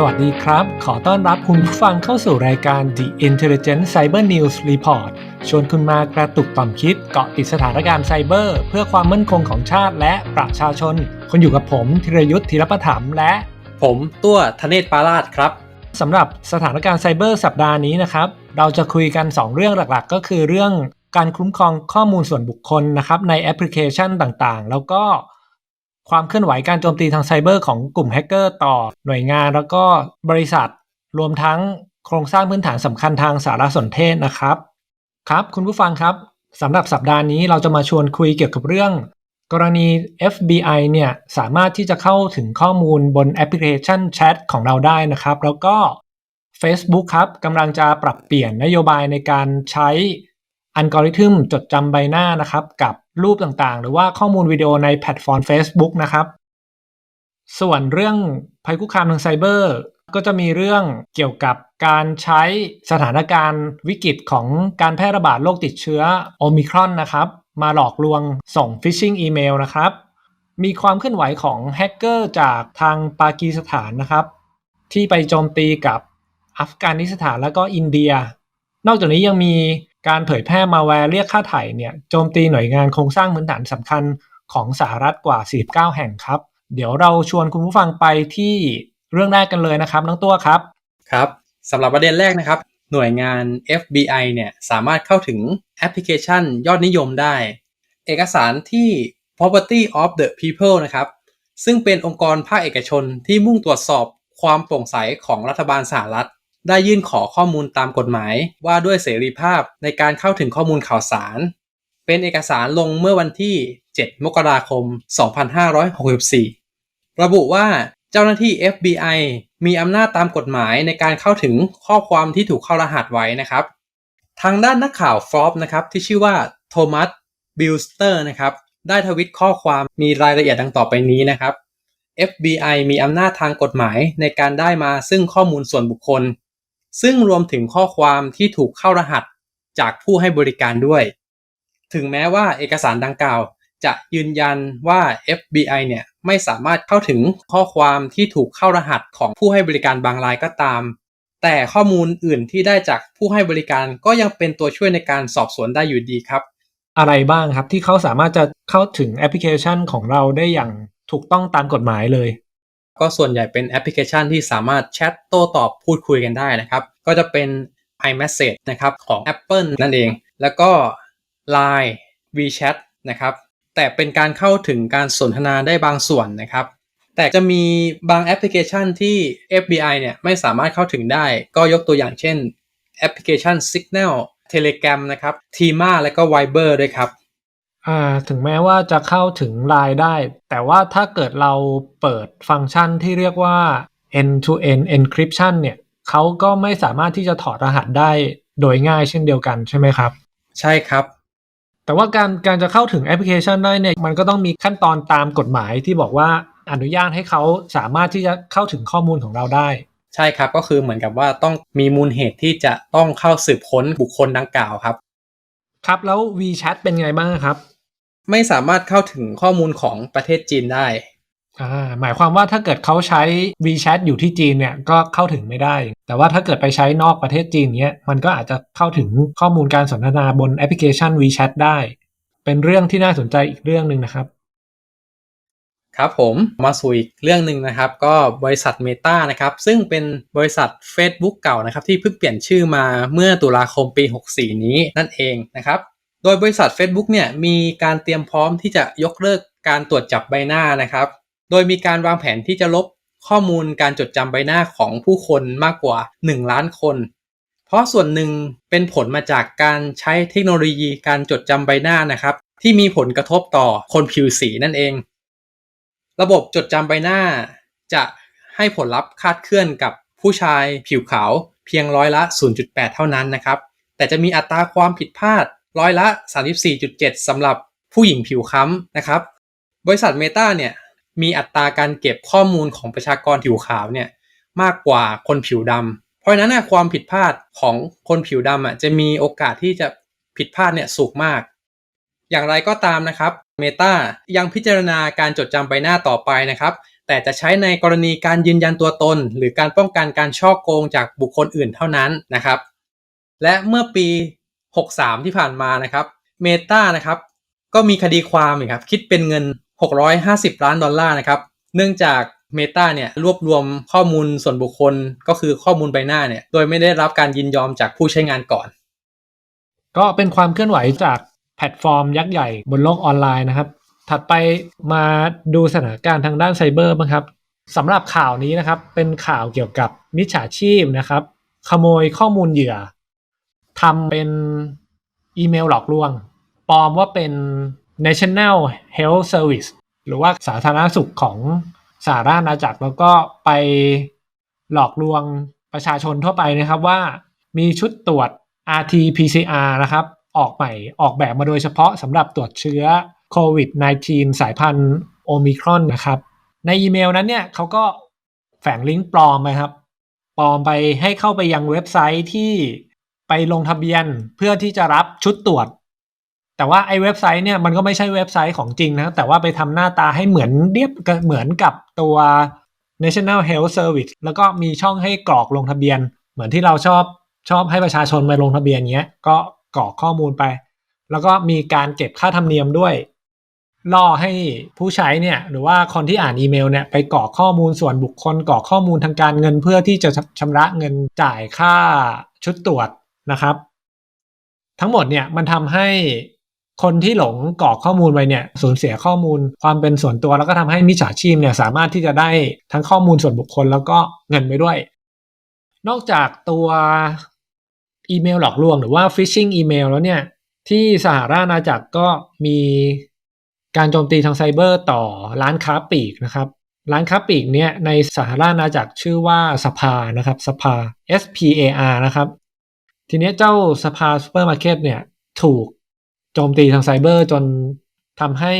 สวัสดีครับ ขอต้อนรับคุณผู้ฟังเข้าสู่รายการ The Intelligent Cyber News Report ชวนคุณมากระตุกต่อมคิดเกาะติดสถานการณ์ไซเบอร์ เพื่อความมั่นคงของชาติและประชาชน คุณอยู่กับผมธีรยุทธ์ธีรประถมและ ผมตัวธเนศปาราชครับสำหรับสถานการณ์ไซเบอร์สัปดาห์นี้นะครับ เราจะคุยกัน 2 เรื่องหลักๆ ก็คือเรื่องการคุ้มครองข้อมูลส่วนบุคคลนะครับในแอปพลิเคชันต่างๆ แล้วก็ ความเคลื่อนไหวการโจมตีทางไซเบอร์ของกลุ่มแฮกเกอร์ต่อหน่วยงานแล้วก็บริษัท รวมทั้งโครงสร้างพื้นฐานสำคัญทางสารสนเทศนะครับ ครับ คุณผู้ฟังครับสำหรับสัปดาห์นี้เราจะมาชวนคุยเกี่ยวกับเรื่อง กรณี FBI เนี่ยสามารถที่จะเข้าถึงข้อมูลบนแอปพลิเคชันแชทของเราได้นะครับ แล้วก็ Facebook ครับกำลังจะปรับเปลี่ยนนโยบายในการใช้ อัลกอริทึมจดจำใบหน้านะครับ กับรูปต่างๆ หรือว่าข้อมูลวิดีโอในแพลตฟอร์ม Facebook นะครับ ส่วนเรื่องภัยคุกคามทางไซเบอร์ ก็จะมีเรื่องเกี่ยวกับการใช้สถานการณ์วิกฤตของการแพร่ระบาดโรคติดเชื้อโอมิครอนนะครับ มาหลอกลวงส่งฟิชชิงอีเมลนะครับ มีความเคลื่อนไหวของแฮกเกอร์จากทางปากีสถานนะครับ ที่ไปโจมตีกับอัฟกานิสถานแล้วก็อินเดีย นอกจากนี้ยังมี การเผยแพร่มาแวร์เรียกค่าไถ่เนี่ยโจมตีหน่วยงานโครงสร้างพื้นฐานสำคัญของสหรัฐกว่า 49 แห่งครับ เดี๋ยวเราชวนคุณผู้ฟังไปที่เรื่องแรกกันเลยนะครับ น้องตัวครับ ครับสำหรับประเด็นแรกนะครับ หน่วยงาน FBI เนี่ยสามารถเข้าถึงแอปพลิเคชันยอดนิยมได้ เอกสารที่ Property of the People นะครับ ซึ่งเป็นองค์กรภาคเอกชนที่มุ่งตรวจสอบความโปร่งใสของรัฐบาลสหรัฐ ได้ยื่นขอข้อมูลตามกฎหมายว่าด้วยเสรีภาพในการเข้าถึงข้อมูลข่าวสาร เป็นเอกสารลงเมื่อวันที่ 7 มกราคม 2564 ระบุว่าเจ้าหน้าที่ FBI มีอำนาจตามกฎหมายในการเข้าถึงข้อความที่ถูกเข้ารหัสไว้นะครับ ทางด้านนักข่าวฟรอปนะครับที่ชื่อว่าโทมัสบิลสเตอร์นะครับได้ทวิตข้อความมีรายละเอียดดังต่อไปนี้นะครับ FBI มีอำนาจทางกฎหมายในการได้มาซึ่งข้อมูลส่วนบุคคล ซึ่งรวมถึงข้อความที่ถูกเข้ารหัสจากผู้ให้บริการด้วย ถึงแม้ว่าเอกสารดังกล่าว จะยืนยันว่า FBI เนี่ยไม่สามารถเข้าถึงข้อความที่ถูกเข้ารหัสของผู้ให้บริการบางรายก็ตาม แต่ข้อมูลอื่นที่ได้จากผู้ให้บริการก็ยังเป็นตัวช่วยในการสอบสวนได้อยู่ดีครับ อะไรบ้างครับที่เขาสามารถจะเข้าถึงแอปพลิเคชันของเราได้อย่างถูกต้องตามกฎหมายเลย ก็ส่วนใหญ่เป็นแอปพลิเคชันที่สามารถแชทโต้ตอบพูดคุยกันได้นะครับ ก็จะเป็น iMessage นะครับของ Apple นั่นเอง แล้วก็ Line WeChat นะครับ แต่เป็นการเข้าถึงการสนทนาได้บางส่วนนะครับ แต่จะมีบางแอปพลิเคชันที่ FBI เนี่ยไม่สามารถเข้าถึงได้ ก็ยกตัวอย่างเช่นแอปพลิเคชัน Signal Telegram นะครับ Thema และก็ Viber ด้วยครับ อ่าถึงแม้ว่าจะเข้าถึงไลน์ได้ แต่ว่าถ้าเกิดเราเปิดฟังก์ชันที่เรียกว่า end to end encryption เนี่ยเขาก็ไม่สามารถที่จะถอดรหัสได้โดยง่ายเช่นเดียวกันใช่ไหมครับ ใช่ครับ แต่ว่าการการจะเข้าถึงแอปพลิเคชันได้เนี่ยมันก็ต้องมีขั้นตอนตามกฎหมายที่บอกว่าอนุญาตให้เขาสามารถที่จะเข้าถึงข้อมูลของเราได้ ใช่ครับก็คือเหมือนกับว่าต้องมีมูลเหตุที่จะต้องเข้าสืบค้นบุคคลดังกล่าวครับ ครับแล้ว WeChat เป็นไงบ้างครับ ไม่สามารถเข้าถึงข้อมูลของประเทศจีนได้อ่าหมายความว่าถ้าเกิดเขาใช้ WeChat อยู่ที่จีนเนี่ยก็เข้าถึงไม่ได้ แต่ว่าถ้าเกิดไปใช้นอกประเทศจีนเนี้ยมันก็อาจจะเข้าถึงข้อมูลการสนทนาบนแอปพลิเคชัน WeChat ได้ เป็นเรื่องที่น่าสนใจอีกเรื่องหนึ่งนะครับ ครับผมมาสู่อีกเรื่องหนึ่งนะครับ ก็บริษัท Meta นะครับ ซึ่งเป็นบริษัท Facebook เก่านะครับ ที่เพิ่งเปลี่ยนชื่อมาเมื่อตุลาคมปี 64 นี้นั่นเองนะครับ โดยบริษัท Facebook เนี่ยมีการเตรียมพร้อมที่จะยกเลิกการตรวจจับใบหน้านะครับ โดยมีการวางแผนที่จะลบข้อมูลการจดจำใบหน้าของผู้คนมากกว่า 1 ล้านคน เพราะส่วนหนึ่งเป็นผลมาจากการใช้เทคโนโลยีการจดจำใบหน้านะครับ ที่มีผลกระทบต่อคนผิวสีนั่นเอง ระบบจดจำใบหน้า จะให้ผลลัพธ์คาดเคลื่อนกับผู้ชายผิวขาวเพียงร้อยละ 0.8 เท่านั้นนะครับ แต่จะมีอัตราความผิดพลาด ร้อยละ 34.7สำหรับผู้หญิงผิวค้ำนะครับ บริษัท Meta เนี่ยมีอัตราการเก็บข้อมูลของประชากรผิวขาวเนี่ยมากกว่าคนผิวดำเพราะฉะนั้นนะความผิดพลาดของคนผิวดำอะจะมีโอกาสที่จะผิดพลาดเนี่ยสูงมาก อย่างไรก็ตามนะครับ Meta ยังพิจารณาการจดจำใบหน้าต่อไปนะครับ แต่จะใช้ในกรณีการยืนยันตัวตน หรือการป้องกันการช่อโกงจากบุคคลอื่นเท่านั้นนะครับ และเมื่อปี 63 ที่ผ่านมานะครับ Meta นะครับก็มีคดีความอีกครับคิดเป็นเงิน 650 ล้านดอลลาร์นะครับเนื่องจาก Meta เนี่ยรวบรวมข้อมูลส่วนบุคคลก็คือข้อมูลใบหน้าเนี่ยโดยไม่ได้รับการยินยอมจากผู้ใช้งานก่อน ก็เป็นความเคลื่อนไหวจากแพลตฟอร์มยักษ์ใหญ่บนโลกออนไลน์นะครับ ถัดไปมาดูสถานการณ์ทางด้านไซเบอร์บ้างครับสำหรับข่าวนี้นะครับเป็นข่าวเกี่ยวกับมิจฉาชีพนะครับ ขโมยข้อมูลเหยื่อ ทำเป็นอีเมลหลอกลวง ปลอมว่าเป็น National Health Service หรือว่าสาธารณสุขของสหราชอาณาจักรแล้วก็ไปหลอกลวงประชาชนทั่วไปนะครับว่ามีชุดตรวจ RT-PCR นะครับ ออกใหม่ออกแบบมาโดยเฉพาะสำหรับตรวจเชื้อโควิด -19 สายพันธุ์โอมิครอนนะครับ ในอีเมลนั้นเนี่ยเขาก็แฝงลิงก์ปลอมไปครับ ปลอมไปให้เข้าไปยังเว็บไซต์ที่ ไปลงทะเบียนเพื่อที่จะรับชุดตรวจ แต่ว่าไอ้เว็บไซต์เนี่ยมันก็ไม่ใช่เว็บไซต์ของจริงนะ แต่ว่าไปทำหน้าตาให้เหมือนเรียบเหมือนกับตัว National Health Service แล้วก็มีช่องให้กรอกลงทะเบียน เหมือนที่เราชอบชอบให้ประชาชนไปลงทะเบียนเงี้ยก็กรอกข้อมูลไป แล้วก็มีการเก็บค่าธรรมเนียมด้วยล่อให้ผู้ใช้เนี่ยหรือว่าคนที่อ่านอีเมลเนี่ยไปกรอกข้อมูลส่วนบุคคลกรอกข้อมูลทางการเงินเพื่อที่จะชำระเงินจ่ายค่าชุดตรวจ นะครับ ทั้งหมดเนี่ยมันทำให้คนที่หลงกรอกข้อมูลไปเนี่ยสูญเสียข้อมูลความเป็นส่วนตัวแล้วก็ทำให้มิจฉาชีพเนี่ยสามารถที่จะได้ทั้งข้อมูลส่วนบุคคลแล้วก็เงินไปด้วย นอกจากตัวอีเมลหลอกลวงหรือว่า phishing อีเมลแล้วเนี่ยที่สหราชอาณาจักรก็มีการโจมตีทางไซเบอร์ต่อร้านค้าปลีกนะครับ ร้านค้าปลีกเนี่ยในสหราชอาณาจักรชื่อว่าสภานะครับสภา S P A R นะครับ ทีนี้เจ้าสภาซูเปอร์มาร์เก็ตเนี่ยถูกโจมตีทางไซเบอร์จนทำให้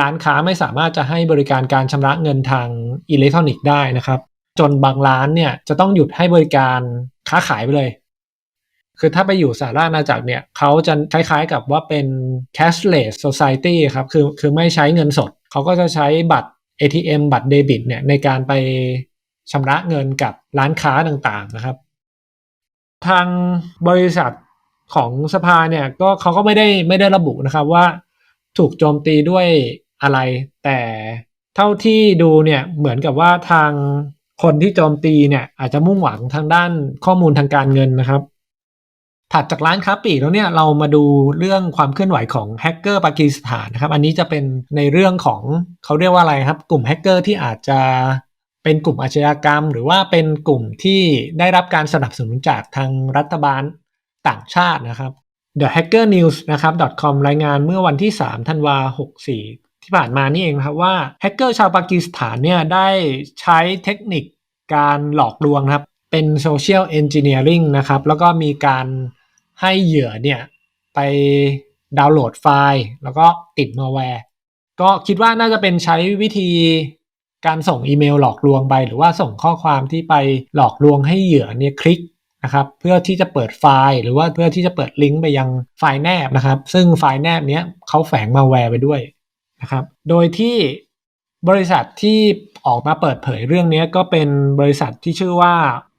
ร้านค้าไม่สามารถจะให้บริการการชำระเงินทางอิเล็กทรอนิกส์ได้นะครับ จนบางร้านเนี่ยจะต้องหยุดให้บริการค้าขายไปเลย คือถ้าไปอยู่สหราชอาณาจักรเนี่ยเขาจะคล้ายๆกับว่าเป็น cashless society ครับคือคือไม่ใช้เงินสด เขาก็จะใช้บัตร ATM บัตรเดบิตเนี่ยในการไปชำระเงินกับร้านค้าต่างๆนะครับ ทางบริษัทของสภาเนี่ยก็เขาก็ไม่ได้ไม่ได้ระบุนะครับว่าถูกโจมตีด้วยอะไร แต่เท่าที่ดูเนี่ยเหมือนกับว่าทางคนที่โจมตีเนี่ยอาจจะมุ่งหวังทางด้านข้อมูลทางการเงินนะครับ ถัดจากร้านค้าปลีกแล้วเนี่ยเรามาดูเรื่องความเคลื่อนไหวของแฮกเกอร์ปากีสถานนะครับ อันนี้จะเป็นในเรื่องของเขาเรียกว่าอะไรครับ กลุ่มแฮกเกอร์ที่อาจจะ เป็นกลุ่มอาชญากรรม หรือว่าเป็นกลุ่มที่ได้รับการสนับสนุนจากทางรัฐบาลต่างชาตินะครับ The Hacker News นะครับ .com รายงานเมื่อวันที่ 3 ธันวา64 ที่ผ่านมานี่เองนะครับว่าแฮกเกอร์ชาวปากีสถานเนี่ยได้ใช้เทคนิคการหลอกลวงครับ เป็นโซเชียลเอนจิเนียริงนะครับ แล้วก็มีการให้เหยื่อเนี่ยไปดาวน์โหลดไฟล์ แล้วก็ติดมาแวร์ ก็คิดว่าน่าจะเป็นใช้วิธี การส่งอีเมลหลอกลวงไป หรือว่าส่งข้อความที่ไปหลอกลวงให้เหยื่อเนี่ยคลิกนะครับเพื่อที่จะเปิดไฟล์หรือว่าเพื่อที่จะเปิดลิงก์ไปยังไฟล์แนบนะครับ ซึ่งไฟล์แนบเนี้ยเขาแฝงมาแวร์ไปด้วยนะครับ โดยที่บริษัทที่ออกมาเปิดเผยเรื่องนี้ก็เป็นบริษัทที่ชื่อว่า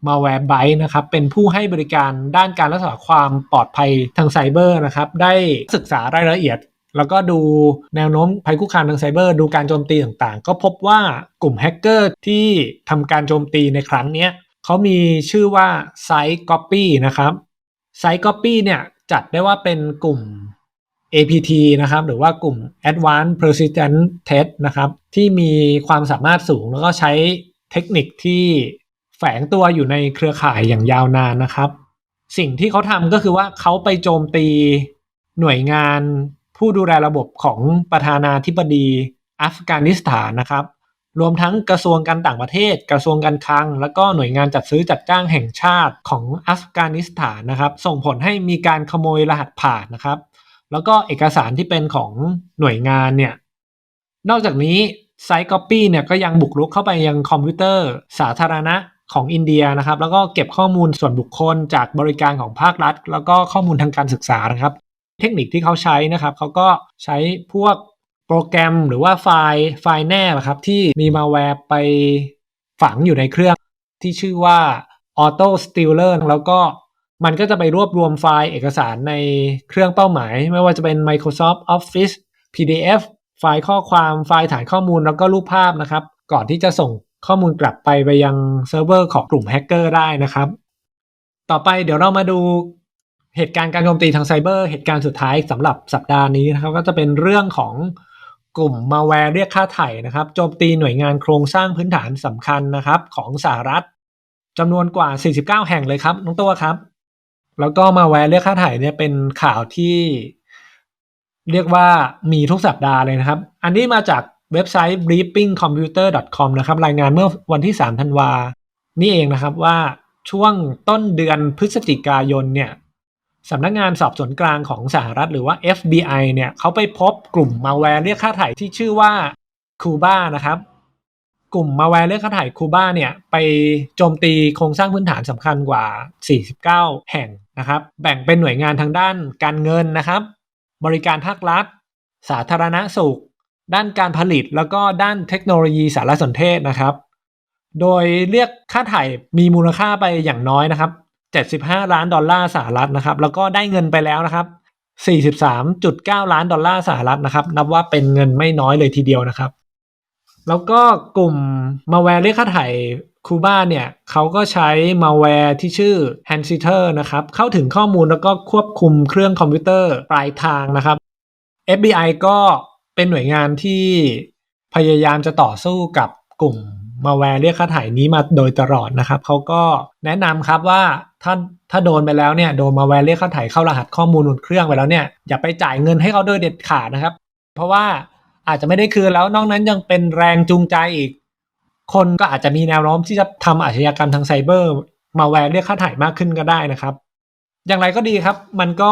Malware Byte นะครับ เป็นผู้ให้บริการด้านการรักษาความปลอดภัยทางไซเบอร์นะครับ ได้ศึกษารายละเอียด แล้วก็ดูแนวโน้มภัยคุกคามทางไซเบอร์ ดูการโจมตีต่างๆ ก็พบว่ากลุ่มแฮกเกอร์ที่ทำการโจมตีในครั้งนี้เขามีชื่อว่า Site Copy นะครับ Site Copy เนี่ยจัดได้ว่าเป็นกลุ่ม APT นะครับ หรือว่ากลุ่ม Advanced Persistent Test นะครับ ที่มีความสามารถสูงแล้วก็ใช้เทคนิคที่แฝงตัวอยู่ในเครือข่ายอย่างยาวนานนะครับ สิ่งที่เขาทำก็คือว่าเขาไปโจมตีหน่วยงาน ผู้ดูแลระบบของประธานาธิบดีอัฟกานิสถานนะครับ รวมทั้งกระทรวงการต่างประเทศ กระทรวงการคลัง แล้วก็หน่วยงานจัดซื้อจัดจ้างแห่งชาติของอัฟกานิสถานนะครับ ส่งผลให้มีการขโมยรหัสผ่านนะครับ แล้วก็เอกสารที่เป็นของหน่วยงานเนี่ยนอกจากนี้ไซต์ Copy เนี่ยก็ยังบุกรุกเข้าไปยังคอมพิวเตอร์สาธารณะของอินเดียนะครับ แล้วก็เก็บข้อมูลส่วนบุคคลจากบริการของภาครัฐ แล้วก็ข้อมูลทางการศึกษานะครับ เทคนิคที่เขาใช้นะครับเขาก็ใช้พวกโปรแกรมหรือว่าไฟล์ไฟล์แนบอะครับที่มีมาแวร์ไปฝังอยู่ในเครื่องที่ชื่อว่า Auto Stealer แล้วก็มันก็จะไปรวบรวมไฟล์เอกสารในเครื่องเป้าหมาย ไม่ว่าจะเป็น Microsoft Office PDF ไฟล์ข้อความไฟล์ฐานข้อมูลแล้วก็รูปภาพนะครับ ก่อนที่จะส่งข้อมูลกลับไปไปยังเซิร์ฟเวอร์ของกลุ่มแฮกเกอร์ได้นะครับ ต่อไปเดี๋ยวเรามาดู เหตุการณ์การโจมตีทางไซเบอร์เหตุการณ์สุดท้ายสำหรับสัปดาห์นี้นะครับก็จะเป็นเรื่องของกลุ่มมาแวร์เรียกค่าไถ่นะครับโจมตีหน่วยงานโครงสร้างพื้นฐานสำคัญนะครับของสหรัฐจำนวนกว่า 49 แห่งเลยครับน้องตัวครับ แล้วก็มาแวร์เรียกค่าไถ่เนี่ยเป็นข่าวที่เรียกว่ามีทุกสัปดาห์เลยนะครับ อันนี้มาจากเว็บไซต์ briefingcomputer.com นะครับรายงานเมื่อวันที่ 3 ธันวา นี่เองนะครับว่าช่วงต้นเดือนพฤศจิกายนเนี่ย สำนักงานสอบสวนกลางของสหรัฐหรือว่า FBI เนี่ยเขาไปพบกลุ่มมาแวร์เรียกค่าไถ่ที่ชื่อว่าคูบ้านะครับ กลุ่มมาแวร์เรียกค่าไถ่คูบ้าเนี่ยไปโจมตีโครงสร้างพื้นฐานสำคัญกว่า 49 แห่งนะครับ แบ่งเป็นหน่วยงานทางด้านการเงินนะครับ บริการภาครัฐ สาธารณสุข ด้านการผลิตแล้วก็ด้านเทคโนโลยีสารสนเทศนะครับ โดยเรียกค่าไถ่มีมูลค่าไปอย่างน้อยนะครับ 75 ล้านดอลลาร์สหรัฐนะครับ แล้วก็ได้เงินไปแล้วนะครับ 43.9 ล้านดอลลาร์สหรัฐนะครับ นับว่าเป็นเงินไม่น้อยเลยทีเดียวนะครับ แล้วก็กลุ่มมาแวร์เรียกค่าไถ่คูบ้าเนี่ยเขาก็ใช้มาแวร์ที่ชื่อ h a n s i t e r นะครับ เข้าถึงข้อมูลแล้วก็ควบคุมเครื่องคอมพิวเตอร์ปลายทางนะครับ FBI ก็เป็นหน่วยงานที่พยายามจะต่อสู้กับกลุ่ม มาแวร์เรียกค่าถ่ายนี้มาโดยตลอดนะครับเขาก็แนะนำครับว่าถ้าถ้าโดนไปแล้วเนี่ยโดนมาแวร์เรียกค่าถ่ายเข้ารหัสข้อมูลบนเครื่องไปแล้วเนี่ยอย่าไปจ่ายเงินให้เขาโดยเด็ดขาดนะครับ เพราะว่าอาจจะไม่ได้คืนแล้วนอกนั้นยังเป็นแรงจูงใจอีก คนก็อาจจะมีแนวโน้มที่จะทำอาชญากรรมทางไซเบอร์ มาแวร์เรียกค่าถ่ายมากขึ้นก็ได้นะครับ อย่างไรก็ดีครับ มันก็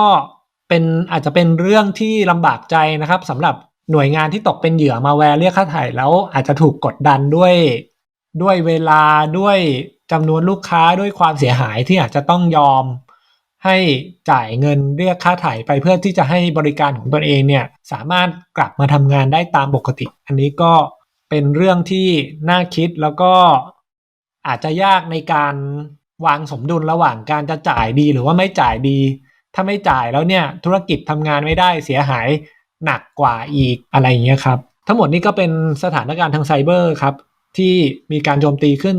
เป็นอาจจะเป็นเรื่องที่ลำบากใจนะครับสำหรับหน่วยงานที่ตกเป็นเหยื่อมาแวร์เรียกค่าถ่ายแล้วอาจจะถูกกดดันด้วย ด้วยเวลาด้วยจำนวนลูกค้าด้วยความเสียหายที่อาจจะต้องยอม ให้จ่ายเงินเรียกค่าถ่ายไปเพื่อที่จะให้บริการของตนเองเนี่ยสามารถกลับมาทำงานได้ตามปกติ อันนี้ก็เป็นเรื่องที่น่าคิดแล้วก็อาจจะยากในการวางสมดุลระหว่างการจะจ่ายดีหรือว่าไม่จ่ายดี ถ้าไม่จ่ายแล้วเนี่ยธุรกิจทำงานไม่ได้เสียหายหนักกว่าอีกอะไรอย่างเงี้ยครับ ทั้งหมดนี้ก็เป็นสถานการณ์ทางไซเบอร์ครับ ที่มีการโจมตีขึ้น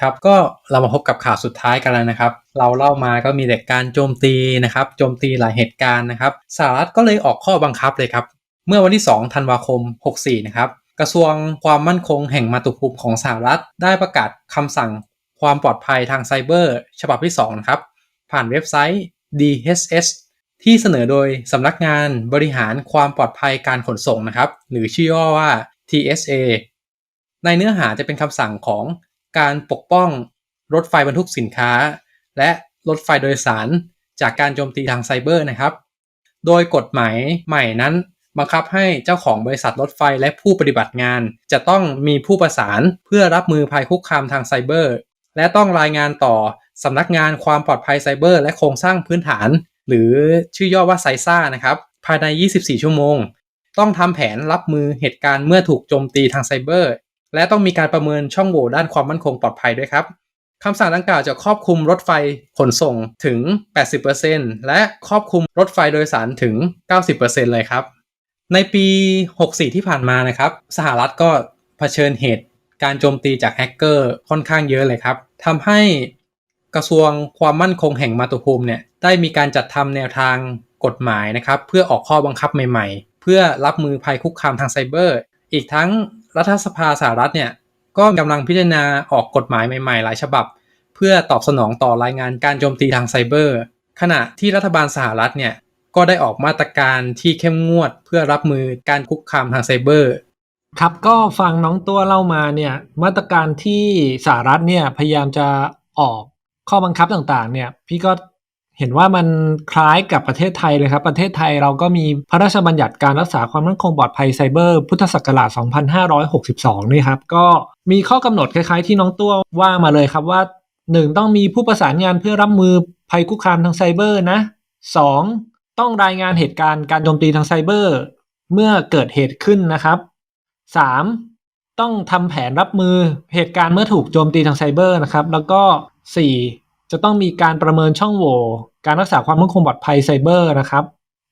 ครับก็เรามาพบกับข่าวสุดท้ายกันแล้วนะครับ เราเล่ามาก็มีแต่การโจมตีนะครับโจมตีหลายเหตุการณ์นะครับสหรัฐก็เลยออกข้อบังคับเลยครับ เมื่อวันที่ 2 ธันวาคม 64 นะครับ กระทรวงความมั่นคงแห่งมาตุภูมิของสหรัฐ ได้ประกาศคำสั่งความปลอดภัยทางไซเบอร์ ฉบับที่2นะครับผ่านเว็บไซต์ DHS ที่เสนอโดยสำนักงานบริหารความปลอดภัยการขนส่งนะครับ หรือชื่อย่อว่า TSA ในเนื้อหาจะเป็นคำสั่งของการปกป้องรถไฟบรรทุกสินค้า และรถไฟโดยสารจากการโจมตีทางไซเบอร์นะครับ โดยกฎหมายใหม่นั้นบังคับให้เจ้าของบริษัทรถไฟและผู้ปฏิบัติงาน จะต้องมีผู้ประสานเพื่อรับมือภัยคุกคามทางไซเบอร์ และต้องรายงานต่อสำนักงานความปลอดภัยไซเบอร์ และโครงสร้างพื้นฐาน หรือชื่อย่อว่าไซซ่านะครับภายใน 24 ชั่วโมง ต้องทำแผนรับมือเหตุการณ์เมื่อถูกโจมตีทางไซเบอร์ และต้องมีการประเมินช่องโหว่ด้านความมั่นคงปลอดภัยด้วยครับคำสั่งดังกล่าวจะครอบคลุมรถไฟขนส่งถึง 80%และครอบคลุมรถไฟโดยสารถึง 90%เลยครับ ในปี 64 ที่ผ่านมานะครับ สหรัฐก็เผชิญเหตุการโจมตีจากแฮกเกอร์ค่อนข้างเยอะเลยครับทำให้กระทรวงความมั่นคงแห่งมาตุภูมิเนี่ยได้มีการจัดทำแนวทางกฎหมายนะครับ เพื่อออกข้อบังคับใหม่ๆ เพื่อรับมือภัยคุกคามทางไซเบอร์ อีกทั้ง รัฐสภาสหรัฐเนี่ยก็กำลังพิจารณาออกกฎหมายใหม่ๆ หลายฉบับ เพื่อตอบสนองต่อรายงานการโจมตีทางไซเบอร์ ขณะที่รัฐบาลสหรัฐเนี่ยก็ได้ออกมาตรการที่เข้มงวดเพื่อรับมือการคุกคามทางไซเบอร์ ครับก็ฟังน้องตัวเล่ามาเนี่ยมาตรการที่สหรัฐเนี่ยพยายามจะออกข้อบังคับต่างๆเนี่ยพี่ก็ เห็นว่ามันคล้ายกับประเทศไทยเลยครับ ประเทศไทยเราก็มีพระราชบัญญัติการรักษาความมั่นคงปลอดภัยไซเบอร์ พุทธศักราช 2562 นี่ครับ ก็มีข้อกำหนดคล้ายๆ ที่น้องตัวว่ามาเลยครับว่า 1. ต้องมีผู้ประสานงานเพื่อรับมือภัยคุกคามทางไซเบอร์นะ 2. ต้องรายงานเหตุการณ์การโจมตีทางไซเบอร์ เมื่อเกิดเหตุขึ้นนะครับ 3. ต้องทำแผนรับมือเหตุการณ์เมื่อถูกโจมตีทางไซเบอร์นะครับ แล้วก็ 4. จะต้องมีการประเมินช่องโหว่การรักษาความมั่นคงปลอดภัยไซเบอร์นะครับ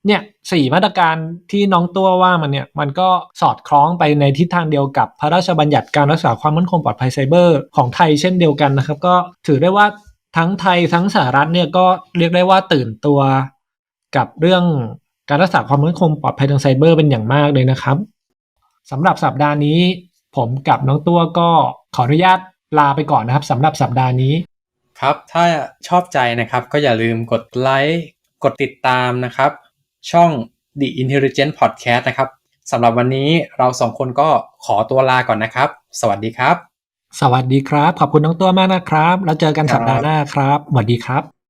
เนี่ยสี่มาตรการที่น้องตัวว่ามันเนี่ยมันก็สอดคล้องไปในทิศทางเดียวกับพระราชบัญญัติการรักษาความมั่นคงปลอดภัยไซเบอร์ของไทยเช่นเดียวกันนะครับ ก็ถือได้ว่าทั้งไทยทั้งสหรัฐเนี่ยก็เรียกได้ว่าตื่นตัว กับเรื่องการรักษาความมั่นคงปลอดภัยทางไซเบอร์เป็นอย่างมากเลยนะครับสำหรับสัปดาห์นี้ ผมกับน้องตัวก็ขออนุญาตลาไปก่อนนะครับสำหรับสัปดาห์นี้ ครับ ถ้าชอบใจนะครับก็อย่าลืมกดไลค์กดติดตามนะครับ ช่อง The Intelligent Podcast นะครับสำหรับวันนี้เราสองคนก็ขอตัวลาก่อนนะครับ สวัสดีครับ สวัสดีครับ ขอบคุณน้องตัวมากนะครับแล้วเจอกันสัปดาห์หน้าครับสวัสดีครับ